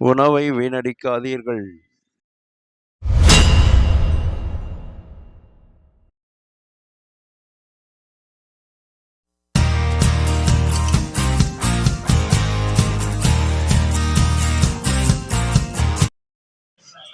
உணவை வீணடிக்காதீர்கள்.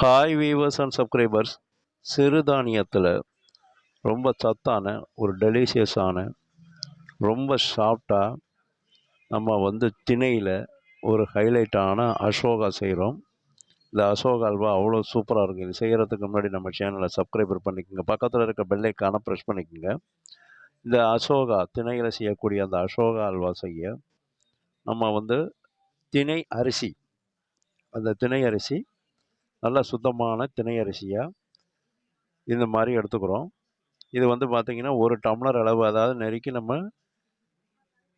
Hi viewers and subscribers சிறுதானியத்தில் ரொம்ப சத்தான ஒரு டெலிஷியஸான ரொம்ப சாஃப்டாக நம்ம வந்து திணையில் ஒரு ஹைலைட்டான அசோகா செய்கிறோம் இந்த அசோகா அல்வா அவ்வளோ சூப்பராக இருக்கும் இது செய்கிறதுக்கு முன்னாடி நம்ம சேனலை சப்ஸ்கிரைபர் பண்ணிக்கோங்க. பக்கத்தில் இருக்க பெல்லைக்கான ப்ரெஸ் பண்ணிக்கோங்க. இந்த அசோகா திணையில் செய்யக்கூடிய அந்த அசோகா அல்வா செய்ய நம்ம வந்து திணை அரிசி அந்த திணை அரிசி நல்ல சுத்தமான திணை அரிசியாக இந்த மாதிரி எடுத்துக்கிறோம். இது வந்து பார்த்திங்கன்னா ஒரு டம்ளர் அளவு அதாவது நெருக்கி நம்ம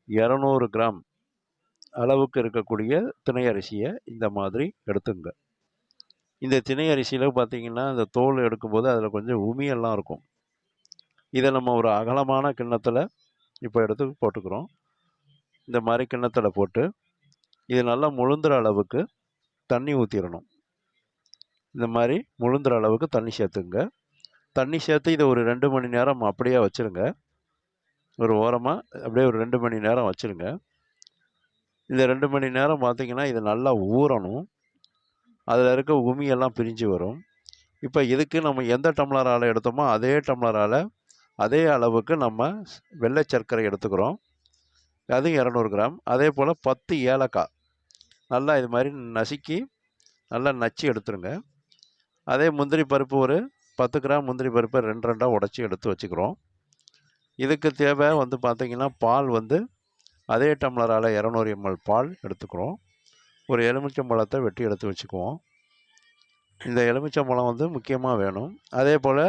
இரநூறு கிராம் அளவுக்கு இருக்கக்கூடிய திணை அரிசியை இந்த மாதிரி எடுத்துங்க. இந்த திணை அரிசியில் பார்த்திங்கன்னா இந்த தோல் எடுக்கும்போது அதில் கொஞ்சம் உமியெல்லாம் இருக்கும். இதை நம்ம ஒரு அகலமான கிண்ணத்தில் இப்போ எடுத்து போட்டுக்கிறோம். இந்த மாதிரி கிண்ணத்தில் போட்டு இது நல்லா முழுந்துற அளவுக்கு தண்ணி ஊற்றிடணும் இந்த மாதிரி முழுந்துற அளவுக்கு தண்ணி சேர்த்துங்க. தண்ணி சேர்த்து இதை ஒரு ரெண்டு மணி நேரம் அப்படியே வச்சுருங்க. ஒரு ஓரமாக அப்படியே ஒரு ரெண்டு மணி நேரம் வச்சுருங்க. இந்த ரெண்டு மணி நேரம் பார்த்திங்கன்னா இது நல்லா ஊறணும். அதில் இருக்க உமியெல்லாம் பிரிஞ்சு வரும். இப்போ இதுக்கு நம்ம எந்த டம்ளரால் எடுத்தோமோ அதே டம்ளரால் அதே அளவுக்கு நம்ம வெள்ளை சர்க்கரை எடுத்துக்கிறோம். அதுவும் இரநூறு கிராம். அதே போல் பத்து ஏலக்காய். நல்லா இது மாதிரி நசுக்கி நல்லா நச்சு எடுத்துருங்க. அதே முந்திரி பருப்பு ஒரு பத்து கிராம் முந்திரி பருப்பை ரெண்டு ரெண்டாக உடச்சி எடுத்து வச்சுக்கிறோம். இதுக்கு தேவை வந்து பார்த்திங்கன்னா பால் வந்து அதே டம்ளரால் இரநூறு எம்எல் பால் எடுத்துக்கிறோம். ஒரு எலுமிச்சம்பழத்தை வெட்டி எடுத்து வச்சுக்குவோம். இந்த எலுமிச்சம்பழம் வந்து முக்கியமாக வேணும். அதே போல்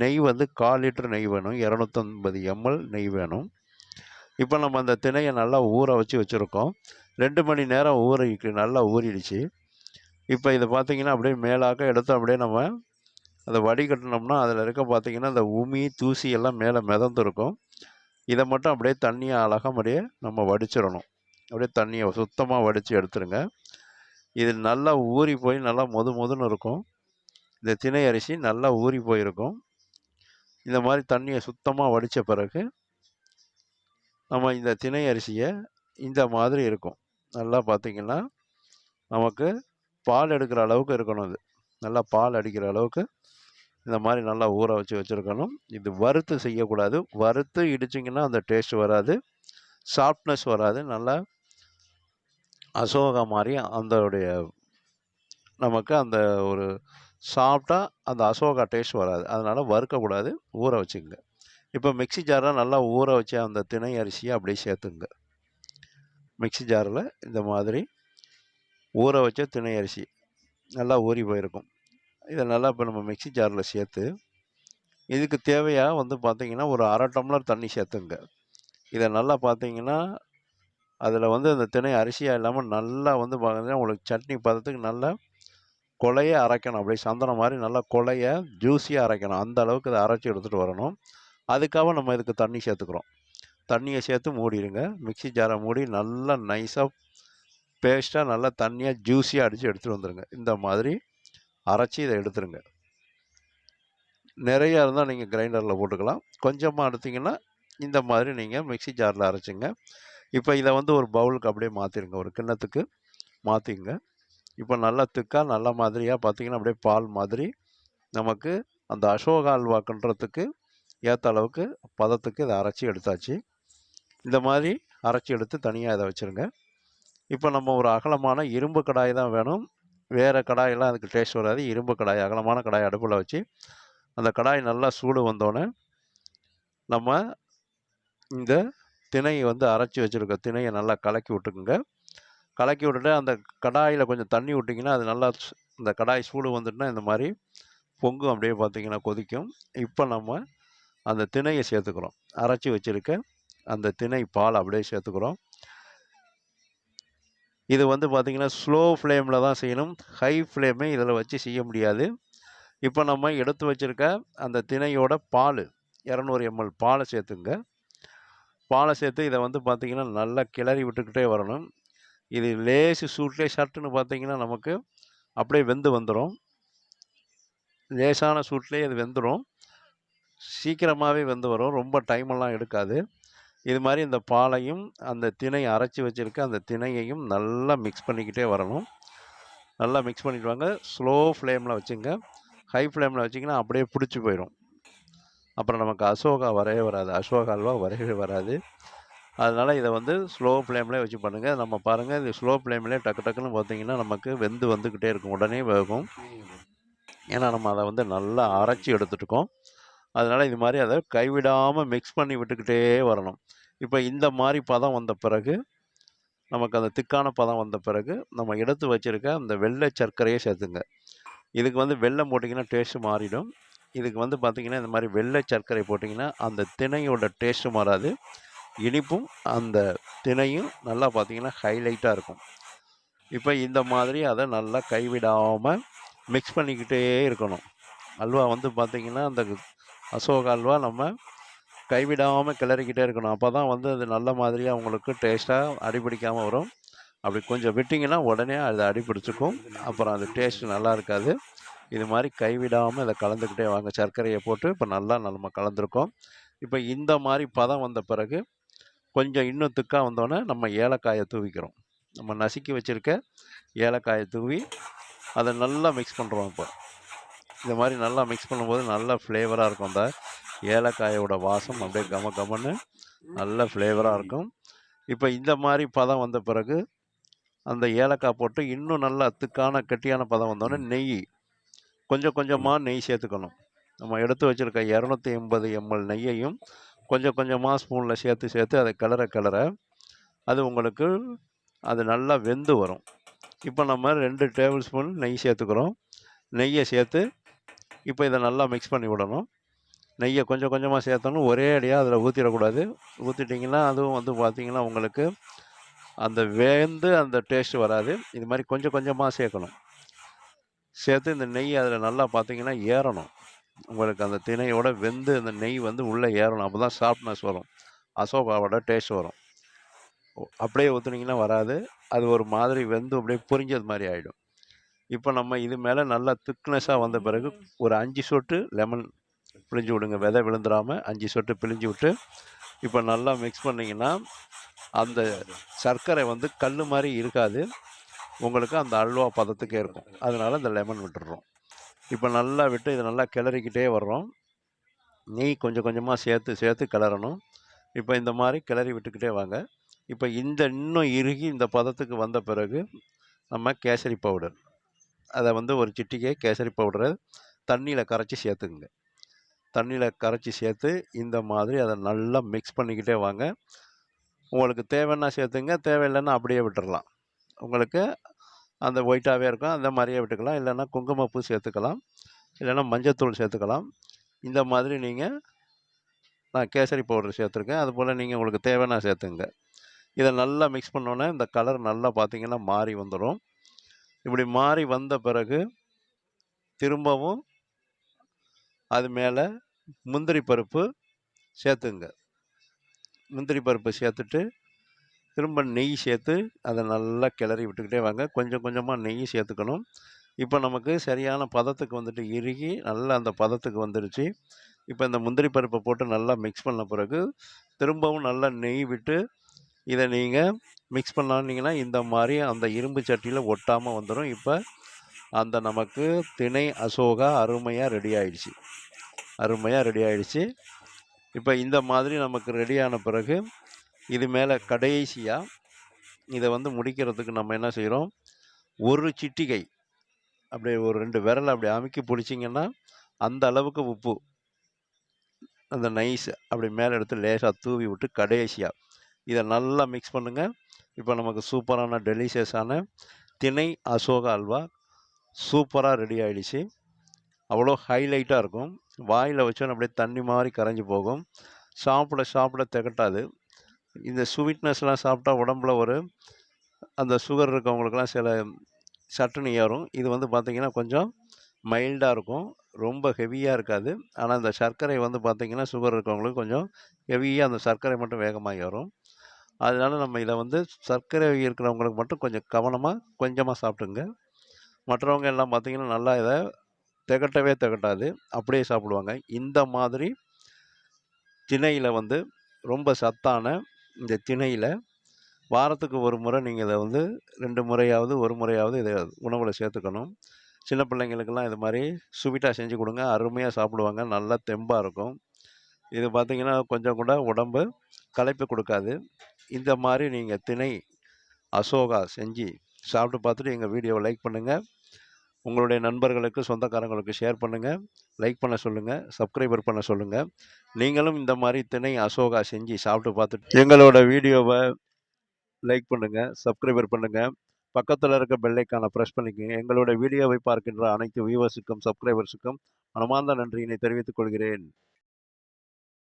நெய் வந்து கால் லிட்டர் நெய் வேணும். இரநூத்தொன்பது எம்எல் நெய் வேணும். இப்போ நம்ம அந்த திணையை நல்லா ஊற வச்சு வச்சுருக்கோம். ரெண்டு மணி நேரம் ஊறிக்கு நல்லா ஊறிடுச்சு. இப்போ இதை பார்த்தீங்கன்னா அப்படியே மேலாக்க எடுத்து அப்படியே நம்ம அதை வடிகட்டினோம்னா அதில் இருக்க பார்த்திங்கன்னா அந்த உமி தூசி எல்லாம் மேலே மிதந்துருக்கும். இதை மட்டும் அப்படியே தண்ணியை அழகாக அப்படியே நம்ம வடிச்சிடணும். அப்படியே தண்ணியை சுத்தமாக வடித்து எடுத்துருங்க. இது நல்லா ஊறி போய் நல்லா மொது மொதுன்னு இருக்கும். இந்த திணை அரிசி நல்லா ஊறி போயிருக்கும். இந்த மாதிரி தண்ணியை சுத்தமாக வடித்த பிறகு நம்ம இந்த திணை அரிசியை இந்த மாதிரி இருக்கும். நல்லா பார்த்திங்கன்னா நமக்கு பால் எடுக்கிற அளவுக்கு இருக்கணும் இது நல்லா பால் அடிக்கிற அளவுக்கு இந்த மாதிரி நல்லா ஊற வச்சு வச்சுருக்கணும். இது வறுத்து செய்யக்கூடாது. வறுத்து இடிச்சிங்கன்னா அந்த டேஸ்ட் வராது. சாஃப்ட்னஸ் வராது. நல்லா அசோகா மாதிரி அந்தோடைய நமக்கு அந்த ஒரு சாஃப்டாக அந்த அசோகா டேஸ்ட் வராது. அதனால் வறுக்கக்கூடாது. ஊற வச்சுங்க இப்போ மிக்ஸி ஜாரில் நல்லா ஊற வச்ச அந்த திணை அரிசியை அப்படியே சேர்த்துங்க. மிக்ஸி ஜாரில் இந்த மாதிரி ஊற வச்ச திணை அரிசி நல்லா ஊறி போயிருக்கும். இதை நல்லா இப்போ நம்ம மிக்ஸி ஜாரில் சேர்த்து இதுக்கு தேவையாக வந்து பார்த்திங்கன்னா ஒரு அரை டம்ளர் தண்ணி சேர்த்துங்க. இதை நல்லா பார்த்தீங்கன்னா அதில் வந்து அந்த திணை அரிசியாக இல்லாமல் நல்லா வந்து பார்த்தீங்கன்னா உங்களுக்கு சட்னி பதத்துக்கு நல்லா கொலைய அரைக்கணும். அப்படியே சந்தனம் மாதிரி நல்லா கொலைய ஜூஸியாக அரைக்கணும். அந்த அளவுக்கு இதை அரைச்சி எடுத்துகிட்டு வரணும். அதுக்காக நம்ம இதுக்கு தண்ணி சேர்த்துக்கிறோம். தண்ணியை சேர்த்து மூடிடுங்க. மிக்ஸி ஜாரை மூடி நல்லா நைஸாக பேஸ்ட்டாக நல்லா தண்ணியாக ஜூஸியாக அடித்து எடுத்துகிட்டு வந்துடுங்க இந்த மாதிரி அரைச்சி இதை எடுத்துருங்க. நிறையா இருந்தால் நீங்கள் கிரைண்டரில் போட்டுக்கலாம். கொஞ்சமாக எடுத்திங்கன்னா இந்த மாதிரி நீங்கள் மிக்ஸி ஜாரில் அரைச்சிங்க. இப்போ இதை வந்து ஒரு பவுலுக்கு அப்படியே மாற்றிடுங்க ஒரு கிண்ணத்துக்கு மாற்றிங்க இப்போ நல்லா திக்காக நல்ல மாதிரியாக பார்த்தீங்கன்னா அப்படியே பால் மாதிரி நமக்கு அந்த அசோகா அல்வாக்குன்றதுக்கு ஏற்ற அளவுக்கு பதத்துக்கு இதை அரைச்சி எடுத்தாச்சு. இந்த மாதிரி அரைச்சி எடுத்து தனியாக இதை வச்சுருங்க. இப்போ நம்ம ஒரு அகலமான இரும்பு கடாய் தான் வேணும். வேறு கடாயெல்லாம் அதுக்கு டேஸ்ட் வராது. இரும்பு கடாய் அகலமான கடாய் அடுப்பில் வச்சு அந்த கடாய் நல்லா சூடு வந்தோடனே நம்ம இந்த திணையை வந்து அரைச்சி வச்சுருக்க திணையை நல்லா கலக்கி விட்டுக்குங்க. கலக்கி விட்டுட்டு அந்த கடாயில் கொஞ்சம் தண்ணி விட்டிங்கன்னா அது நல்லா இந்த கடாய் சூடு வந்துட்டுனா இந்த மாதிரி பொங்கும் அப்படியே பார்த்தீங்கன்னா கொதிக்கும். இப்போ நம்ம அந்த திணையை சேர்த்துக்கிறோம். அரைச்சி வச்சுருக்க அந்த திணை பால் அப்படியே சேர்த்துக்கிறோம். இது வந்து பார்த்திங்கன்னா ஸ்லோ ஃப்ளேமில் தான் செய்யணும். ஹை ஃப்ளேமே இதில் வச்சு செய்ய முடியாது. இப்போ நம்ம எடுத்து வச்சுருக்க அந்த திணையோட பால் இரநூறு எம்எல் பாலை சேர்த்துங்க. பாலை சேர்த்து இதை வந்து பார்த்திங்கன்னா நல்லா கிளறி விட்டுக்கிட்டே வரணும். இது லேசு சூட்லேயே சட்டுன்னு பார்த்தீங்கன்னா நமக்கு அப்படியே வெந்து வந்துடும் லேசான சூட்லேயே இது வெந்துடும் சீக்கிரமாகவே வெந்து வரும். ரொம்ப டைமெல்லாம் எடுக்காது. இது மாதிரி இந்த பாலையும் அந்த திணை அரைச்சி வச்சுருக்க அந்த திணையையும் நல்லா மிக்ஸ் பண்ணிக்கிட்டே வரணும். நல்லா மிக்ஸ் பண்ணிட்டு வாங்க. ஸ்லோ ஃப்ளேமில் வச்சுங்க. ஹை ஃப்ளேமில் வச்சிங்கன்னா அப்படியே பிடிச்சி போயிடும் அப்புறம் நமக்கு அசோகா வரவே வராது. அசோகா அல்வா வரவே வராது. அதனால் இதை வந்து ஸ்லோ ஃப்ளேம்லேயே வச்சு பண்ணுங்கள் நம்ம பாருங்கள் இது ஸ்லோ ஃப்ளேம்லேயே டக்கு டக்குன்னு பார்த்தீங்கன்னா நமக்கு வெந்து வந்துக்கிட்டே இருக்கும். உடனே வேகும். ஏன்னா நம்ம அதை வந்து நல்லா அரைச்சி எடுத்துட்டுருக்கோம். அதனால் இது மாதிரி அதை கைவிடாமல் மிக்ஸ் பண்ணி விட்டுக்கிட்டே வரணும். இப்போ இந்த மாதிரி பதம் வந்த பிறகு நமக்கு அந்த திக்கான பதம் வந்த பிறகு நம்ம எடுத்து வச்சுருக்க அந்த வெள்ளை சர்க்கரையை சேர்த்துங்க. இதுக்கு வந்து வெள்ளம் போட்டிங்கன்னா டேஸ்ட்டு மாறிடும். இதுக்கு வந்து பார்த்திங்கன்னா இந்த மாதிரி வெள்ளை சர்க்கரை போட்டிங்கன்னா அந்த திணையோட டேஸ்ட்டு மாறாது. இனிப்பும் அந்த திணையும் நல்லா பார்த்திங்கன்னா ஹைலைட்டாக இருக்கும். இப்போ இந்த மாதிரி அதை நல்லா கைவிடாமல் மிக்ஸ் பண்ணிக்கிட்டே இருக்கணும். அல்வா வந்து பார்த்திங்கன்னா அந்த அசோக அல்வா நம்ம கைவிடாமல் கிளறிக்கிட்டே இருக்கணும். அப்போ தான் வந்து அது நல்ல மாதிரியாக உங்களுக்கு டேஸ்ட்டாக அடிபிடிக்காமல் வரும். அப்படி கொஞ்சம் விட்டிங்கன்னா உடனே அது அடிப்பிடிச்சிக்கும் அப்புறம் அது டேஸ்ட்டு நல்லா இருக்காது. இது மாதிரி கைவிடாமல் இதை கலந்துக்கிட்டே வாங்க. சர்க்கரையை போட்டு இப்போ நல்லா நம்ம கலந்துருக்கோம். இப்போ இந்த மாதிரி பதம் வந்த பிறகு கொஞ்சம் இன்னும் திக்காக வந்தோடனே நம்ம ஏலக்காயை தூவிக்கிறோம். நம்ம நசுக்கி வச்சுருக்க ஏலக்காயை தூவி அதை நல்லா மிக்ஸ் பண்ணுறோம் இப்போ. இந்த மாதிரி நல்லா மிக்ஸ் பண்ணும்போது நல்ல ஃப்ளேவராக இருக்கும் அந்த ஏலக்காயோட வாசம் அப்படியே கம கமன்னு நல்ல ஃப்ளேவராக இருக்கும். இப்போ இந்த மாதிரி பதம் வந்த பிறகு அந்த ஏலக்காய் போட்டு இன்னும் நல்லா அத்துக்கான கெட்டியான பதம் வந்தோடனே நெய் கொஞ்சம் கொஞ்சமாக நெய் சேர்த்துக்கணும். நம்ம எடுத்து வச்சுருக்க இரநூத்தி எண்பது எம்எல் நெய்யையும் கொஞ்சம் கொஞ்சமாக ஸ்பூனில் சேர்த்து சேர்த்து அதை கிளற கிளற அது உங்களுக்கு அது நல்லா வெந்து வரும். இப்போ நம்ம ரெண்டு டேபிள் ஸ்பூன் நெய் சேர்த்துக்கிறோம். நெய்யை சேர்த்து இப்போ இதை நல்லா மிக்ஸ் பண்ணி விடணும். நெய்யை கொஞ்சம் கொஞ்சமாக சேர்த்தணும். ஒரே அடியாக அதில் ஊற்றிடக்கூடாது ஊற்றிட்டிங்கன்னா அதுவும் வந்து பார்த்திங்கன்னா உங்களுக்கு அந்த வேந்து அந்த டேஸ்ட் வராது. இது மாதிரி கொஞ்சம் கொஞ்சமாக சேர்க்கணும். சேர்த்து இந்த நெய் அதில் நல்லா பார்த்தீங்கன்னா ஏறணும். உங்களுக்கு அந்த திணையோட வெந்து அந்த நெய் வந்து உள்ளே ஏறணும். அப்போ தான் சாஃப்ட்னஸ் வரும். அசோகாவோட டேஸ்ட் வரும். அப்படியே ஊற்றுனீங்கன்னா வராது. அது ஒரு மாதிரி வெந்து அப்படியே புரிஞ்சது மாதிரி ஆகிடும் இப்போ நம்ம இது மேலே நல்லா திக்னஸாக வந்த பிறகு ஒரு அஞ்சு சொட்டு லெமன் பிழிஞ்சு விடுங்க. விதை விழுந்துடாமல் அஞ்சு சொட்டு பிழிஞ்சு விட்டு இப்போ நல்லா மிக்ஸ் பண்ணிங்கன்னா அந்த சர்க்கரை வந்து கல் மாதிரி இருக்காது. உங்களுக்கு அந்த அல்வா பதத்துக்கே இருக்கும். அதனால இந்த லெமன் விட்டுடுறோம் இப்போ நல்லா விட்டு இதை நல்லா கிளறிக்கிட்டே வர்றோம். நெய் கொஞ்சம் கொஞ்சமாக சேர்த்து சேர்த்து கிளறணும். இப்போ இந்த மாதிரி கிளறி விட்டுக்கிட்டே வாங்க. இப்போ இந்த இன்னும் இறுகி இந்த பதத்துக்கு வந்த பிறகு நம்ம கேசரி பவுடர். அதை வந்து ஒரு சிட்டிக்கை கேசரி பவுடரை தண்ணியில் கரைச்சி சேர்த்துக்குங்க தண்ணியில் கரைச்சி சேர்த்து இந்த மாதிரி அதை நல்லா மிக்ஸ் பண்ணிக்கிட்டே வாங்க. உங்களுக்கு தேவைன்னா சேர்த்துங்க தேவையில்லைன்னா அப்படியே விட்டுறலாம். உங்களுக்கு அந்த ஒயிட்டாகவே இருக்கும் அந்த மாதிரியே விட்டுக்கலாம். இல்லைன்னா குங்குமப்பூ சேர்த்துக்கலாம் இல்லைன்னா மஞ்சத்தூள் சேர்த்துக்கலாம் இந்த மாதிரி நீங்கள் நான் கேசரி பவுடர் சேர்த்துருக்கேன் அதுபோல் நீங்கள் உங்களுக்கு தேவைன்னா சேர்த்துங்க இதை நல்லா மிக்ஸ் பண்ணோன்னே இந்த கலர் நல்லா பார்த்தீங்கன்னா மாறி வந்துடும் இப்படி மாறி வந்த பிறகு திரும்பவும் அது மேலே முந்திரி பருப்பு சேர்த்துங்க. முந்திரி பருப்பு சேர்த்துட்டு திரும்ப நெய் சேர்த்து அதை நல்லா கிளறி விட்டுக்கிட்டே வாங்க. கொஞ்சம் கொஞ்சமாக நெய் சேர்த்துக்கணும். இப்போ நமக்கு சரியான பதத்துக்கு வந்துட்டு இறுகி நல்லா அந்த பதத்துக்கு வந்துருச்சு. இப்போ இந்த முந்திரி பருப்பை போட்டு நல்லா மிக்ஸ் பண்ண பிறகு திரும்பவும் நல்லா நெய் விட்டு இதை நீங்கள் மிக்ஸ் பண்ணானீங்கன்னா இந்த மாதிரி அந்த இரும்பு சட்டியில் ஒட்டாமல் வந்துடும் இப்போ அந்த நமக்கு திணை அசோகா அருமையாக ரெடி ஆயிடுச்சு. அருமையாக ரெடி ஆயிடுச்சு. இப்போ இந்த மாதிரி நமக்கு ரெடியான பிறகு இது மேலே கடைசியாக இதை வந்து முடிக்கிறதுக்கு நம்ம என்ன செய்கிறோம் ஒரு சிட்டிகை அப்படியே ஒரு ரெண்டு விரல் அப்படி அமுக்கி பிடிச்சிங்கன்னா அந்த அளவுக்கு உப்பு அந்த நைஸ் அப்படி மேலே எடுத்து லேசாக தூவி விட்டு கடைசியாக இதை நல்லா மிக்ஸ் பண்ணுங்கள் இப்போ நமக்கு சூப்பரான டெலிஷியஸான திணை அசோகா அல்வா சூப்பராக ரெடி ஆகிடுச்சு அவ்வளோ ஹைலைட்டாக இருக்கும். வாயில் வச்சோன்னு அப்படியே தண்ணி மாதிரி கரைஞ்சி போகும். சாப்பிட சாப்பிட திகட்டாது. இந்த ஸ்வீட்னஸ்லாம் சாப்பிட்டா உடம்புல ஒரு அந்த சுகர் இருக்கவங்களுக்கெல்லாம் சில சட்டுன்னு ஏறும். இது வந்து பார்த்திங்கன்னா கொஞ்சம் மைல்டாக இருக்கும். ரொம்ப ஹெவியாக இருக்காது. ஆனால் அந்த சர்க்கரை வந்து பார்த்திங்கன்னா சுகர் இருக்கவங்களுக்கு கொஞ்சம் ஹெவியாக அந்த சர்க்கரை மட்டும் வேகமாக ஏறும். அதனால நம்ம இதை வந்து சர்க்கரை இருக்கிறவங்களுக்கு மட்டும் கொஞ்சம் கவனமாக கொஞ்சமாக சாப்பிட்டுங்க. மற்றவங்க எல்லாம் பார்த்திங்கன்னா நல்லா இதை திகட்டவே திகட்டாது. அப்படியே சாப்பிடுவாங்க. இந்த மாதிரி திணையில் வந்து ரொம்ப சத்தான இந்த திணையில் வாரத்துக்கு ஒரு முறை நீங்கள் இதை வந்து ரெண்டு முறையாவது ஒரு முறையாவது இதை உணவில் சேர்த்துக்கணும். சின்ன பிள்ளைங்களுக்கெல்லாம் இது மாதிரி சுவீட்டாக செஞ்சு கொடுங்க. அருமையாக சாப்பிடுவாங்க. நல்லா தெம்பாக இருக்கும். இது பார்த்தீங்கன்னா கொஞ்சம் கூட உடம்பு களைப்பு கொடுக்காது. இந்த மாதிரி நீங்கள் திணை அசோகா செஞ்சு சாப்பிட்டு பார்த்துட்டு எங்கள் வீடியோவை லைக் பண்ணுங்கள் உங்களுடைய நண்பர்களுக்கு சொந்தக்காரங்களுக்கு ஷேர் பண்ணுங்கள் லைக் பண்ண சொல்லுங்கள் சப்ஸ்கிரைபர் பண்ண சொல்லுங்கள் நீங்களும் இந்த மாதிரி திணை அசோகா செஞ்சு சாப்பிட்டு பார்த்துட்டு எங்களோட வீடியோவை லைக் பண்ணுங்கள் சப்ஸ்கிரைபர் பண்ணுங்கள் பக்கத்தில் இருக்க பெல்லைக்கான ப்ரெஸ் பண்ணிக்கோங்க. எங்களோட வீடியோவை பார்க்கின்ற அனைத்து வியூவர்ஸுக்கும் சப்ஸ்கிரைபர்ஸுக்கும் மனமார்ந்த நன்றியினை தெரிவித்துக் கொள்கிறேன்.